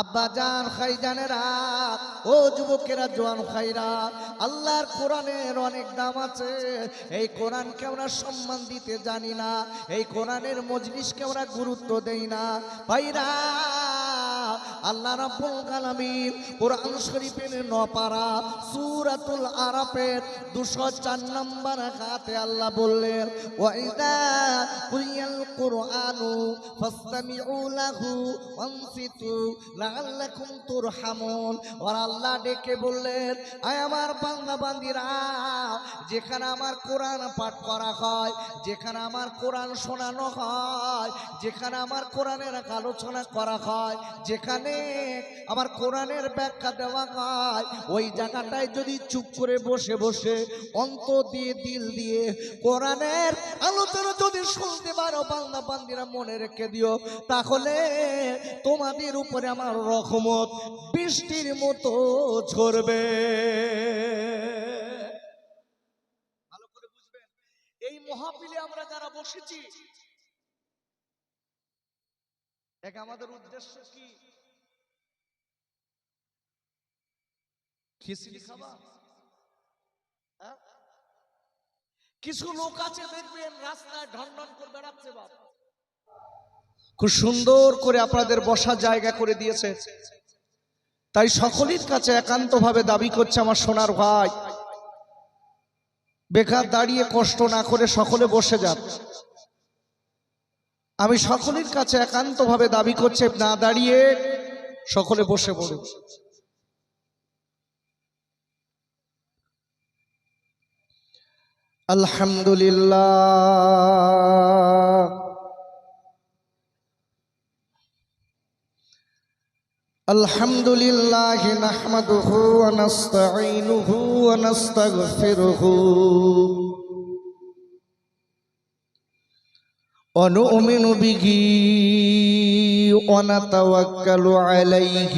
আব্বা জান খাইজানেরা, ও যুবকেরা, জোয়ান খাইরা আল্লাহর কোরআনের অনেক দাম আছে। এই কোরআনকে আমরা সম্মান দিতে জানি না, এই কোরআনের মজলিসকে আমরা গুরুত্ব দেই না। ভাইরা আল্লাহ রাব্বুল আলামিন কোরআন শরীফের নপারা সূরাতুল আরাফের 204 নম্বর আয়াতে আল্লাহ বললেন ওয়াইদা কুরিয়াল কুরআনু ফাসতামিউ লাহু ওয়ানসিতু লাআল্লাকুম তুরহামুন। আর আল্লাহ ডেকে বললেন, আয় আমার বান্দা বান্দিরা, যেখানে আমার কোরআন পাঠ করা হয়, যেখানে আমার কোরআন শোনানো হয়, যেখানে আমার কোরআনের আলোচনা করা হয়, যেখানে আমার কোরআনের ব্যাখ্যা দেওয়া হয়, ওই জায়গাটায় যদি চুপ করে বসে বসে অন্ত দিয়ে দিল দিয়ে কোরআনের আলোচনা যদি শুনতে পারো, বান্দা বান্দিরা মনে রেখে দিও, তাহলে তোমাদের উপরে আমার রহমত বৃষ্টির মতো ঝরবে। ভালো করে বুঝবেন, এই মহাপিলে আমরা যারা বসেছি, এক আমাদের উদ্দেশ্য কি? খিচড়ি খাবা? হ্যাঁ? কিছু লোক আছে দেখবেন রাস্তায় ঢন ঢন করে বেড়াচ্ছে বাপ। খুব সুন্দর করে আপনাদের বসার জায়গা করে দিয়েছে। তাই সকলের কাছে একান্তভাবে দাবি করছে আমার সোনার ভাই। বেকার দাঁড়িয়ে কষ্ট না করে সকলে বসে যান। আমি সকলের কাছে একান্তভাবে দাবি করছে না দাঁড়িয়ে সকলে বসে পড়ুন। আলহামদুলিল্লাহ الحمد لله نحمده ونستعينه ونستغفره ونؤمن به ونتوكل عليه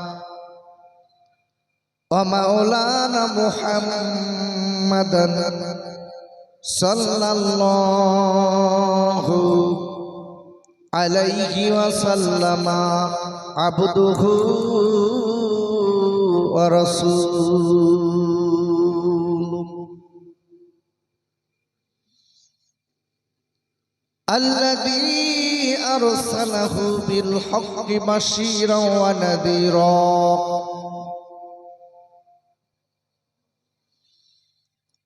ومولانا محمدا صلى الله عليه وسلم عبده ورسوله. الذي أرسله بالحق بشيرا ونذيرا.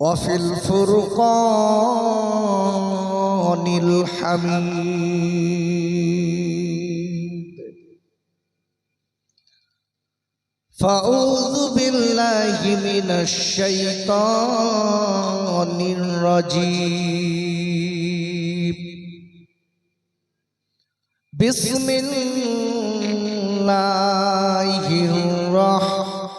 وفي الفرقان الحميد. فأعوذ بالله من الشيطان الرجيم. بسم الله الرحمن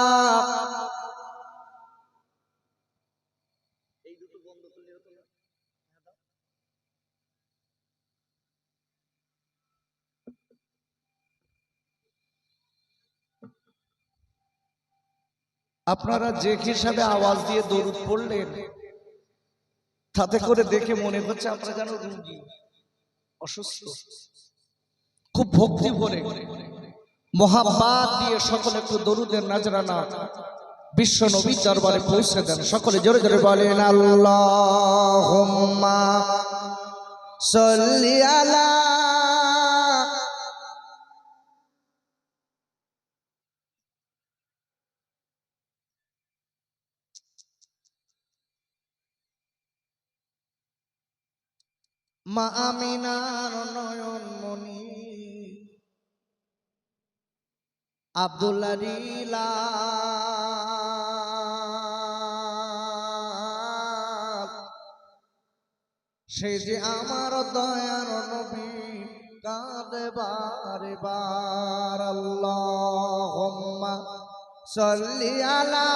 আপনারা যে হিসাবে আওয়াজ দিয়ে দরুদ পড়লেন, তাতে করে দেখে মনে হচ্ছে আপনারা যেন রুগী, অসুস্থ, খুব ভক্তি ভরে মহাবাদ দিয়ে সকলে একটু দরুদের নাজরানা বিশ্ব নবীর দরবারে পৌঁছে দেন। সকলে জোরে জোরে বলেন, আল্লাহুম্মা সাল্লি আলা মা আমিনার নয়ন মনি আব্দুল্লাহ রিলা সে যে আমার দয়ার নবী কাঁদে বারে বার। আল্লাহুম্মা সাল্লি আলা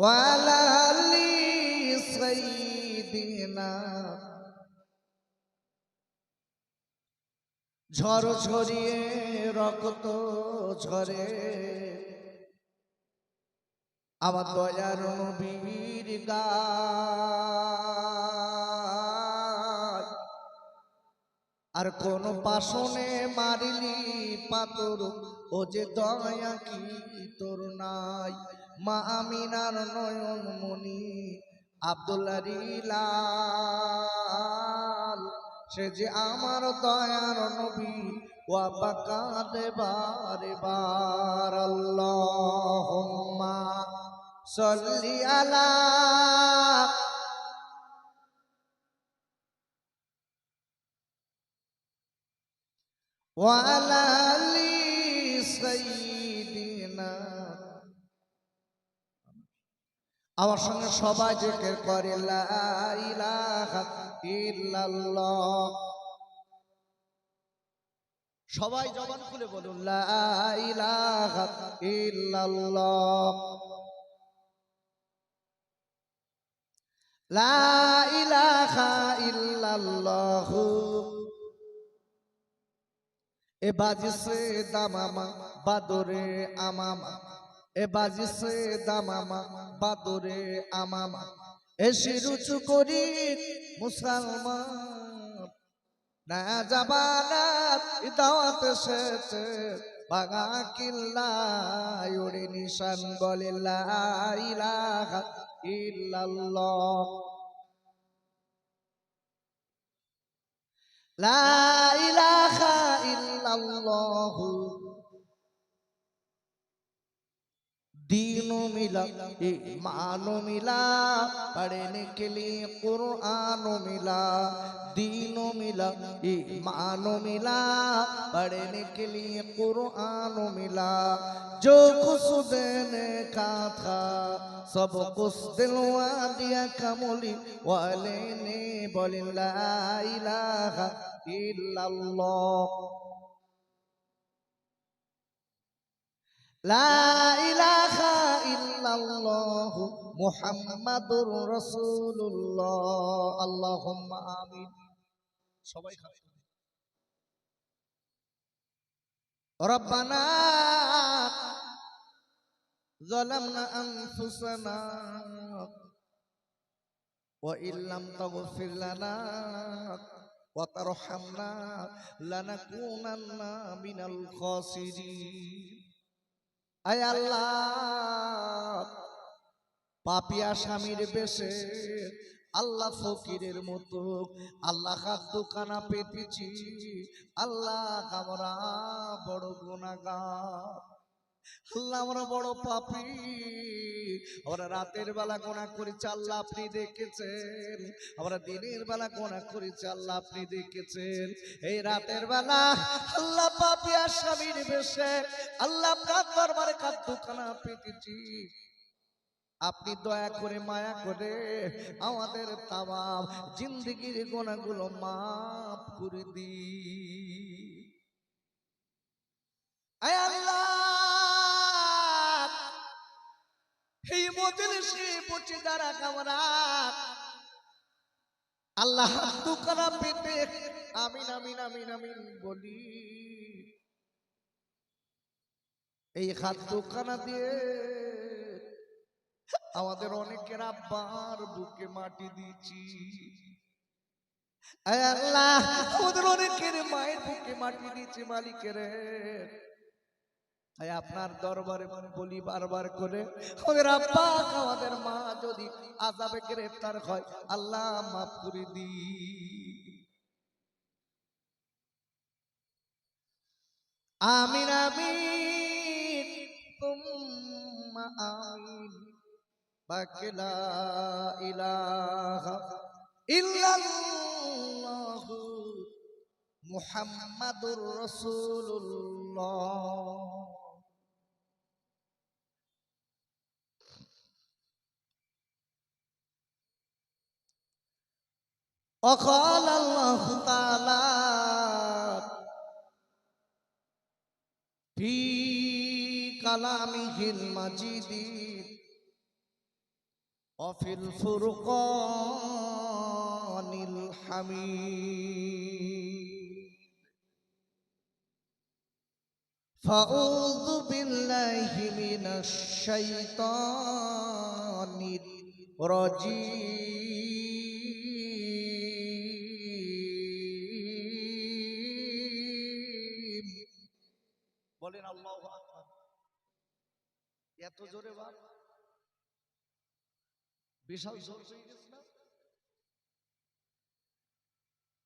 وعلى آل سيدنا ঝড় ঝরিয়ে রক্ত ঝরে আমার দয়ার নবীর গায় আর কোন পাশনে মারিলি পাতর ও যে দয়া কি তোর নাই মা আমিনার নয়ন মনি আব্দুল্লাহ লাল। সে যে আমার দয়ার নবী, ও বাকাতে বারে বার। আল্লাহুম্মা সল্লি আলা ওয়ালা আমার সঙ্গে সবাই জিকির করে সবাই জবান খুলে বলুন এ বাজিছে দামামা বাদরে আমামা। এ বাজিছে দামামা, বাদরে আমামা। এ শিরুচু করি মুসলমান। না জাবানা দাওয়াত এসেছে বাগা কিল্লা ওরে নিশান বলে ইলাহা ইল্লাল্লাহ। লা ইলাহা ইল্লাল্লাহ। دین ملا ایمان ملا پڑھنے کے لیے قرآن ملا دین ملا ایمان ملا پڑھنے کے لیے قرآن ملا جو کچھ دینے کا تھا سب کچھ دلوا دیا کمولی والے نے بولی لا الہ الا اللہ মুহাম্মাদুর রাসূলুল্লাহ আল্লাহুম্মা আমিন সবাই খাবে রব্বানা ظلمنا أنفسنا وإن لم تغفر لنا وترحمنا لنكونن من الخاسرين আয় আল্লাহ। পাপিয়া স্বামীর বেশে আল্লাহ ফকিরের মতো। আল্লাহ হাত দোকানা পেতেছি। আল্লাহ আমরা বড় গুণাগার আল্লাহ আমরা বড় পাপি। আমরা রাতের বেলা গোনা করেছি আল্লাহ আপনি দেখেছেন। আমরা দিনের বেলা গোনা করেছি আল্লাহ আপনি দেখেছেন। এই রাতের বেলা আল্লাহ পাপি আর স্বামীর বেশে আল্লাহ আপনার দরবারে কাদ্দুখানা পেতেছি। আপনি দয়া করে মায়া করে আমাদের তামাম জিন্দগির গোনাগুলো মাফ করে দি আয় আল্লাহ! আল্লাহ আমিন আমিন আমিন আমিন বলি। এই হাত দুখানা দিয়ে আমাদের অনেকের আব্বার বুকে মাটি দিয়েছি। আল্লাহ আমাদের অনেকের মায়ের বুকে মাটি দিয়েছি মালিকের। তাই আপনার দরবারে বলি বারবার করে আব্বা আমাদের মা যদি আজাবে গ্রেফতার হয়, আল্লাহ মাফ করে দি। আমিন আমিন। তুম্মা আমিন। বাকিলা ইলাহা ইল্লাল্লাহ মুহাম্মাদুর রাসূলুল্লাহ। وقال الله تعالى في كلامه المجيد وفي الفرقان الحميد فأعوذ بالله من الشيطان الرجيم বলেন, আল্লাহ এত জোরে বাপ বিশাল জোর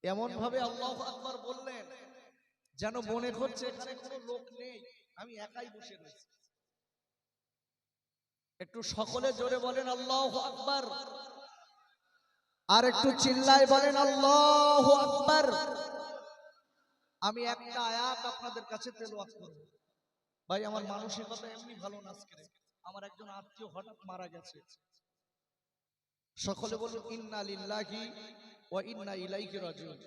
এমন ভাবে আল্লাহ আকবার বললেন, যেন মনে করছে এখানে কোনো লোক নেই। আমি একাই বসে রয়েছি। একটু সকলে জোরে বলেন, আল্লাহ আকবার। আর একটু চিল্লায় বলেন, আল্লাহ আকবার। আমি একটা আয়াত আপনাদের কাছে তেলাওয়াত করব। ভাই, আমার মানসিকতা এমনি ভালো না আজকে। আমার একজন আত্মীয় হঠাৎ মারা গেছে। সকলে বলুন ইন্না লিল্লাহি ওয়া ইন্না ইলাইহি রাজিউন।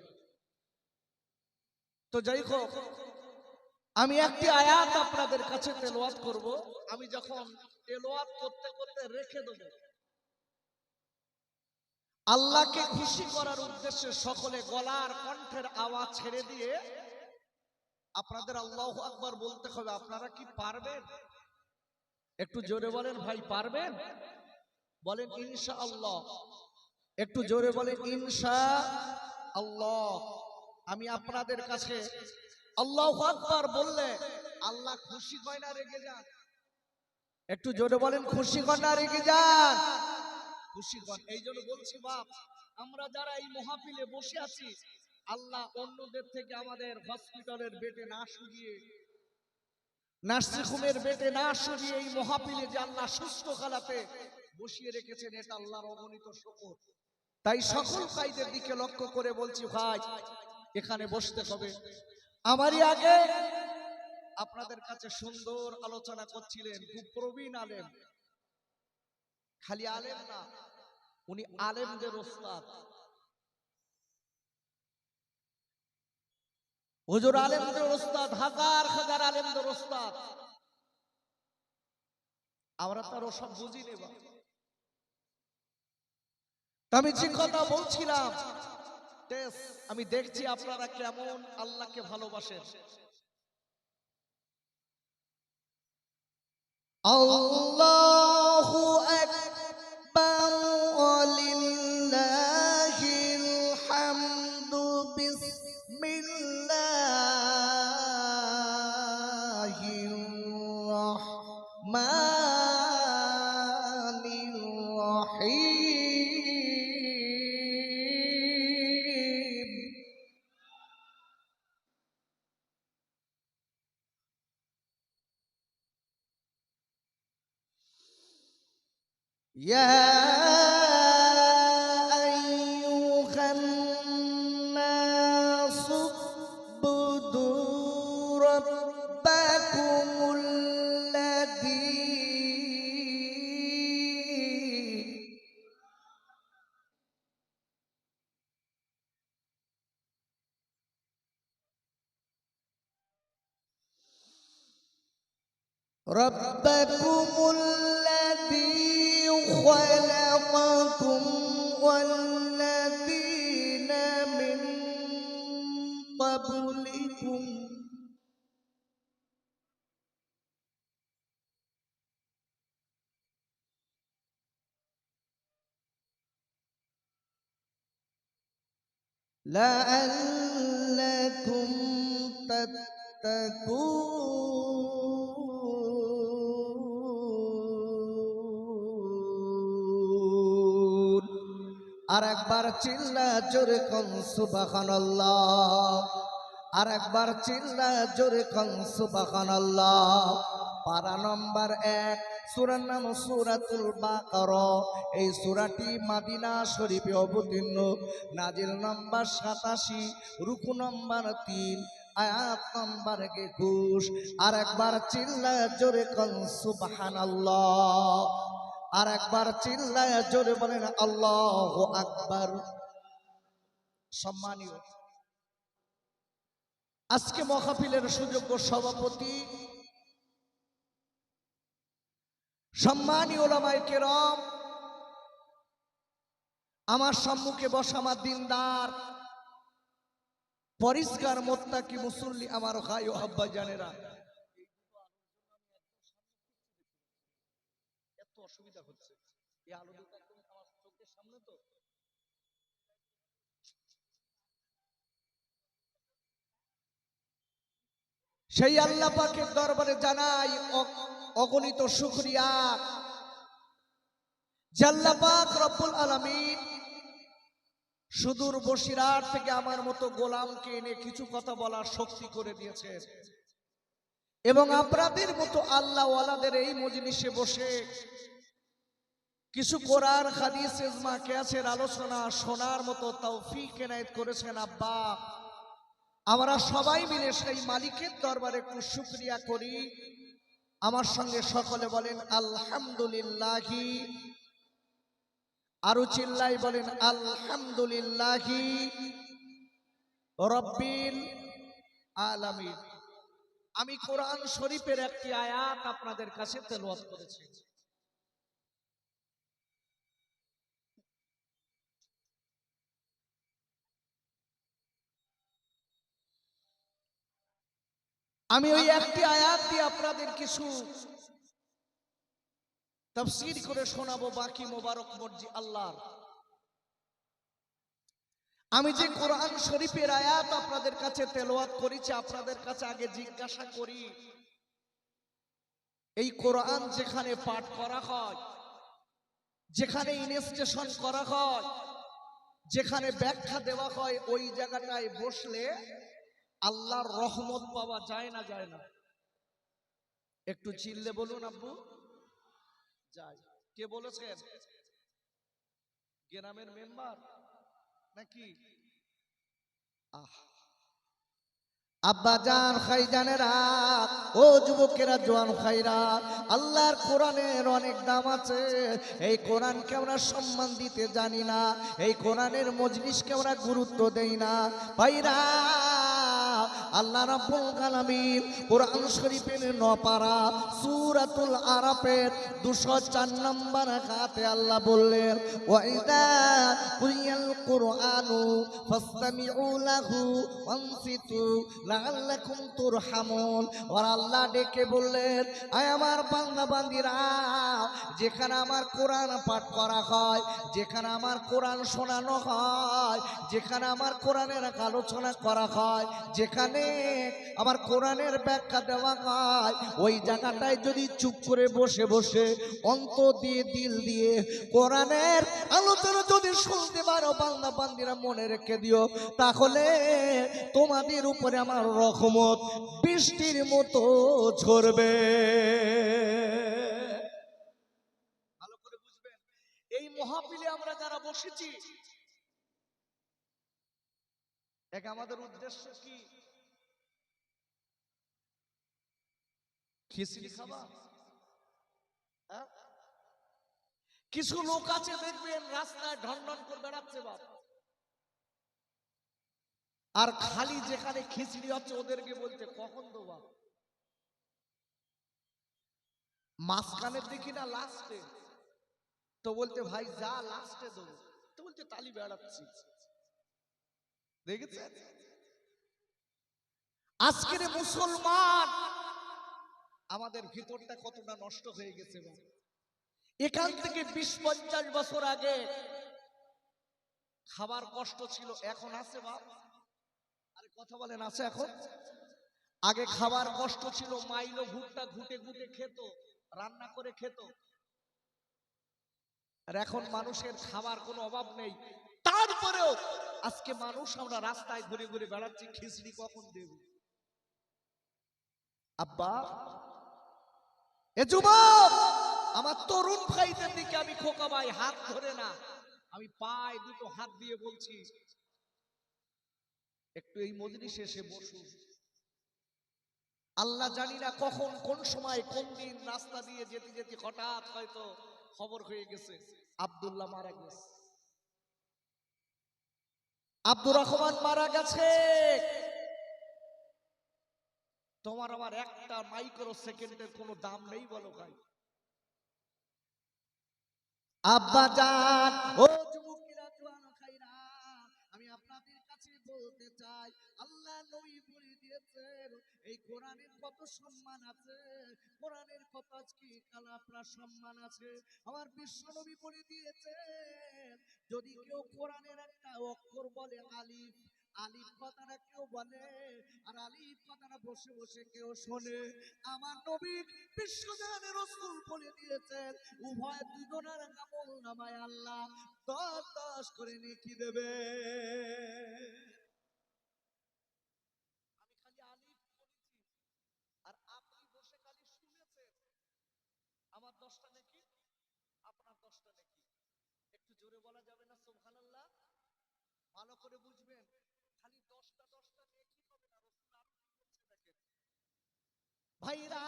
তো যাই হোক, আমি একটি আয়াত আপনাদের কাছে তেলাওয়াত করব। আমি যখন তেলাওয়াত করতে করতে রেখে দেব, আল্লাহকে খুশি করার উদ্দেশ্যে সকলে গলার কণ্ঠের আওয়াজ ছেড়ে দিয়ে আপনাদের আল্লাহ আকবার বলতে হবে, আপনারা কি পারবেন? একটু জোরে বলেন, ভাই, পারবেন? বলেন ইনশা আল্লাহ একটু জোরে বলেন ইনশা আল্লাহ আমি আপনাদের কাছে আল্লাহ আকবার বললে আল্লাহ খুশি হয় না, রেগে যান। একটু জোরে বলেন, খুশি হন না, রেগে যান। খুশি হন, এই জন্য বলছি, বাপ, আমরা যারা এই মহাপিলে বসে আছি আল্লাহ অন্যদের থেকে আমাদের হসপিটালের বেটে না শুকিয়ে নার্সিংহোমের বেটে না এই মহাপিলে যে আল্লাহ সুস্থ কালাতে বসিয়ে রেখেছেন, এটা আল্লাহর অগণিত শকর তাই সকল দিকে লক্ষ্য করে বলছি, ভাই, এখানে বসতে হবে। আমারই আগে আপনাদের কাছে সুন্দর আলোচনা করছিলেন প্রবীণ আলেম। খালি আলেম না, উনি আলেমদের ওস্তাদ। হুজুর আলেমদের ওস্তাদ, হাজার হাজার আলেমদের ওস্তাদ। আমরা তার ওসব বুঝি নেবা আমি যে কথা বলছিলাম আমি দেখছি আপনারা কেমন আল্লাহকে ভালোবাসেন। আল্লাহু ربكم الذي خلقكم والذين من قبلكم لعلكم تتقون. আর একবার চিল্লা জোরে কন, সুবহানাল্লাহ। আর একবার চিল্লা জোরে কন, সুবহানাল্লাহ। পারা নম্বর এক, সূরার নাম সূরাতুল বাকারা। এই সূরাটি মাদিনা শরীফে অবতীর্ণ। নাজিল নম্বর সাতাশি, রুকু নম্বর তিন, আয়াত নম্বর একুশ। আর একবার চিল্লা জোরে কন, সুবহানাল্লাহ। আর একবার চিল্লায় জোরে বলেন, আল্লাহ আকবার। সম্মানীয়, আজকে মহাফিলের সুযোগ্য সভাপতি সম্মানীয় ওলামাই কেরম, আমার সম্মুখে বসা আমার দিনদার, পরিষ্কার মোত্তাকি মুসল্লি, আমার ভাই ও আব্বা জানেরা এত অসুবিধা হচ্ছে এই আলো একদম আমার চোখের সামনে তো। সেই আল্লাহ পাকের দরবারে জানাই অগণিত শুকরিয়া। জাল্লা পাক রব্বুল আলামিন সুদূর বসিরার থেকে আমার মতো গোলামকে এনে কিছু কথা বলার শক্তি করে দিয়েছে এবং আপনাদের মতো আল্লাহ ওয়ালাদের এই মজলিসে বসে কিছু কোরআন হাদিস ইজমা কেয়াসের আলোচনা শোনার মতো তৌফিক এনায়েত করেছেন আব্বা। আমরা সবাই মিলে সেই মালিকের দরবারে একটু শুক্রিয়া করি। আমার সঙ্গে সকলে বলেন আলহামদুলিল্লাহি। আরও চিল্লাই বলেন আলহামদুলিল্লাহি রব্বিল আলামিন। আমি কোরআন শরীফের একটি আয়াত আপনাদের কাছে তেলাওয়াত করেছি। আমি ওই একটি আয়াত দিয়ে আপনাদের কিছু তফসির করে শোনাবো বাকি মোবারক মর্জি আল্লাহর। আমি যে কোরআন শরীফের আয়াত আপনাদের কাছে তেলোয়াত করেছি, আপনাদের কাছে আগে জিজ্ঞাসা করি, এই কোরআন যেখানে পাঠ করা হয়, যেখানে ইনস্টেশন করা হয়, যেখানে ব্যাখ্যা দেওয়া হয়, ওই জায়গাটায় বসলে আল্লাহর রহমত পাওয়া যায় না যায় না। একটু চিল্লে বলুন, আব্বু। যায়। কে বলেছেন? গ্রামের মেম্বার? নাকি? আহ। আব্বা জান খাইজানেরা ও যুবকেরা জোয়ান খাইরা, আল্লাহর কোরআনের অনেক দাম আছে। এই কোরআনকে আমরা সম্মান দিতে জানি না, এই কোরআনের মজলিসকে আমরা গুরুত্ব দেই না। ভাইরা আল্লাহ রাব্বুল আলামিন কোরআন শরীফের নপারা সূরাতুল আরাফের 204 নম্বর আয়াতে আল্লাহ বললেন ওয়াইদা কুরিয়াল কুরআনু ফাসতামিউ লাহু ওয়ানসিতু লাআল্লাকুম তুরহামুন। আর আল্লাহ ডেকে বললেন, আয় আমার বান্দা বান্দিরা, যেখানে আমার কোরআন পাঠ করা হয়, যেখানে আমার কোরআন শোনানো হয়, যেখানে আমার কোরআনের আলোচনা করা হয়, যেখানে আবার কোরআনের ব্যাখ্যা দেওয়া হয়। ওই জায়গাটায় যদি চুপ করে বসে বসে অন্ত দিয়ে দিল দিয়ে কোরআনের আলোচনা যদি শুনতে পারো, বান্দা বান্দিরা মনে রেখে দিও, তাহলে তোমাদের উপরে আমার রহমত বৃষ্টির মতো ঝরবে। করে বুঝবেন, এই আমরা যারা বসেছি এক আমাদের উদ্দেশ্য কি? খিচড়ি খাবা? হ্যাঁ? কিছু লোক আছে দেখবেন রাস্তায় ঢন ঢন করে বেড়াচ্ছে বাপ। আর খালি যেখানে খিচড়ি হচ্ছে ওদেরকে বলতে কখন দেবো মাঝখানের দেখি না লাস্টে তো বলতে ভাই, যা লাস্টে দেবো তো বলতে তালি বেড়াচ্ছি। দেখেছেন? আজকের মুসলমান আমাদের ভিতরটা কতটা নষ্ট হয়ে গেছে বাবা। এখান থেকে বিশ পঞ্চাশ বছর আগে খাবার কষ্ট ছিল এখন আছে বাপ। আরে কথা বলেন আছে এখন? আগে খাবার কষ্ট ছিল। মাইলো ভুট্টা ঘুটে ঘুটে খেত রান্না করে খেত। আর এখন মানুষের খাবার কোনো অভাব নেই। তারপরেও আজকে মানুষ আমরা রাস্তায় ঘুরে ঘুরে বেড়াচ্ছি খিচড়ি কখন দেব? আব্বা যুবক, আমার তরুণ ভাইদের দিকে আমি খোকা ভাই, হাত ধরে না। আমি দুটো হাত দিয়ে বলছি, একটু এই বসুন। আল্লাহ জানি না কখন, কোন সময়, কোন দিন রাস্তা দিয়ে যেতে যেতে হঠাৎ হয়তো খবর হয়ে গেছে। আবদুল্লাহ মারা গেছে। আব্দুর রহমান মারা গেছে। তোমার আমার একটা মাইক্রো সেকেন্ডের কোনো দাম নেই বলো ভাই। আব্বা জান, ও যুবকেরা জওয়ান ভাইরা, আমি আপনাদের কাছে বলতে চাই, আল্লাহ নবী বলে দিয়েছেন, এই কোরআনের কত সম্মান আছে, কোরআনের কত আজকে কাল সম্মান আছে। আমার বিশ্ব নবী বলে দিয়েছেন, যদি কেউ কোরআনের একটা অক্ষর বলে আলিফ আলিফ কেউ বলে, আর আলিফ কথাটা বসে বসে কেউ শোনে। আমার নবী বিশ্বজানের রসুল বলে দিয়েছেন, উভয় দুজনের কামল নামায় আল্লাহ দশ দশ করে নেকি দেবে। আমি খালি আলিফ বলেছি, আর আপনি বসে খালি শুনেছেন। আমার দশটা নাকি? আপনার দশটা নাকি? একটু জোরে বলা যাবে না, সুবহানাল্লাহ? ভালো করে বুঝবেন খালি দশটা দশটা নিয়ে কি হবে না রসুল আরও কি বলছে দেখেন ভাইরা,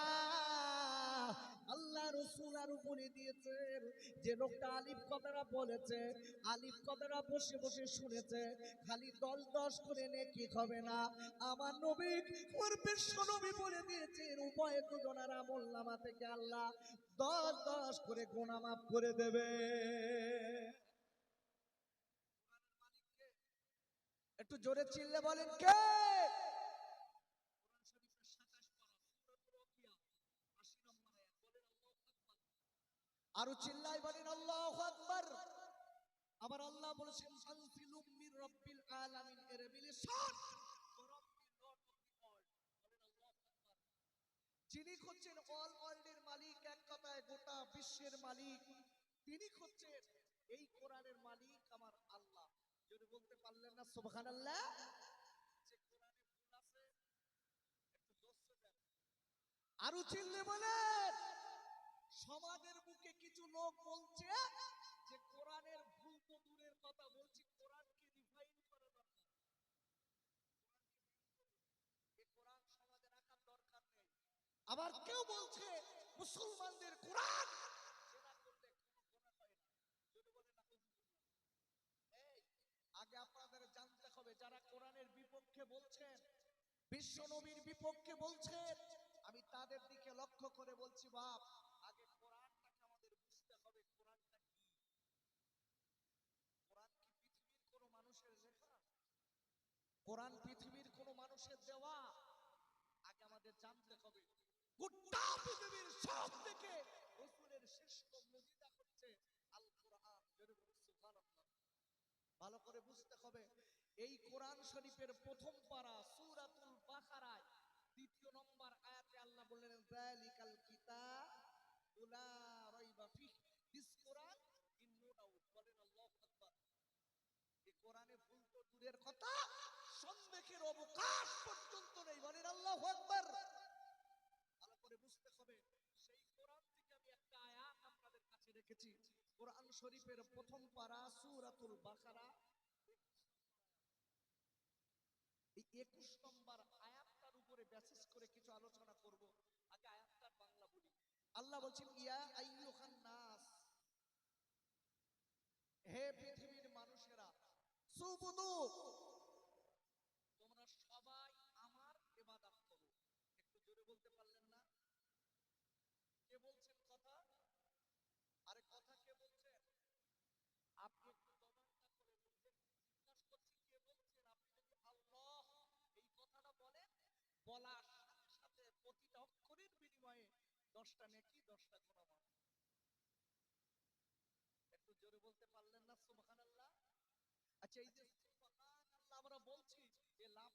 আল্লাহ রসুল আর উপরে দিয়েছেন, যে লোকটা আলিফ কথাটা বলেছে, আলিফ কথাটা বসে বসে শুনেছে, খালি দশ দশ করে নেকি হবে না। আমার নবী, ওর বিশ্ব নবী বলে দিয়েছেন উভয় দুজনের আমল নামা থেকে আল্লাহ দশ দশ করে গোনা মাফ করে দেবে। একটু জোরে চিল্লে বলেন কে? আরও চিল্লাই বলেন, আল্লাহু আকবার। আবার আল্লাহ বলেছেন রাব্বিল আলামিন। এর বিলিসান যিনি হচ্ছেন অল ওয়ার্ল্ডের মালিক, এক কথায় গোটা বিশ্বের মালিক, তিনি হচ্ছেন এই কোরআনের মালিক আমার আল্লাহ। যদি বলতে পারলেন না, সুবহানাল্লাহ। যে কোরআনে ভুল আছে, একটু দেন বলেন, সমাজের কিছু লোক বলছে যে কোরআনের ভুল তো দূরের কথা, বলছি কোরআনকে রিফাইন করা দরকার। কোরআন সমাজে রাখার দরকার নেই। আবার কেউ বলছে মুসলমানদের কোরআন আগে আপনাদের জানতে হবে, যারা কোরআনের বিপক্ষে বলছেন, বিশ্ব নবীর বিপক্ষে বলছেন, আমি তাদের দিকে লক্ষ্য করে বলছি, বাপ আগে কোরআনটাকে আমাদের বুঝতে হবে কোরআনটা কি কোরআন কি পৃথিবীর কোনো মানুষের লেখা কোরআন পৃথিবীর কোনো মানুষের দেওয়া, আগে আমাদের জানতে হবে, গোটা পৃথিবীর সব থেকে রসুলের শ্রেষ্ঠ মুজিজা হচ্ছে আল কোরআন ভালো করে বুঝতে হবে, এই কোরআন শরীফের প্রথম পারা সূরাতুল বাকারা যালিকাল কিতাব, লা রাইবা ফিহ। This Quran in no doubt বলেন, আল্লাহু আকবার। এই কোরআনে ভুল তো দূরের কথা। সন্দেহের অবকাশ পর্যন্ত নেই। বলেন আল্লাহু আকবার। ভালো করে বুঝতে হবে, সেই কোরআন থেকে আমি একটা আয়াত আপনাদের কাছে রেখেছি। কোরআন শরীফের প্রথম পারা সূরাতুল বাকারা। এই একুশ নম্বর আয়াতটার উপরে বেসিস করে কিছু আলোচনা করব। আগে আয়াতটার বাংলা বলি। আল্লাহ বলছেন, ইয়া আইয়ুহান নাস। হে পৃথিবীর মানুষেরা, সুবুদু। দশটা নেকি দশটা গুণা একটু জোরে বলতে পারলেন না সুবহানাল্লাহ? আচ্ছা এই যে আচ্ছা, সুবহানাল্লাহ আমরা বলছি এই লাভটা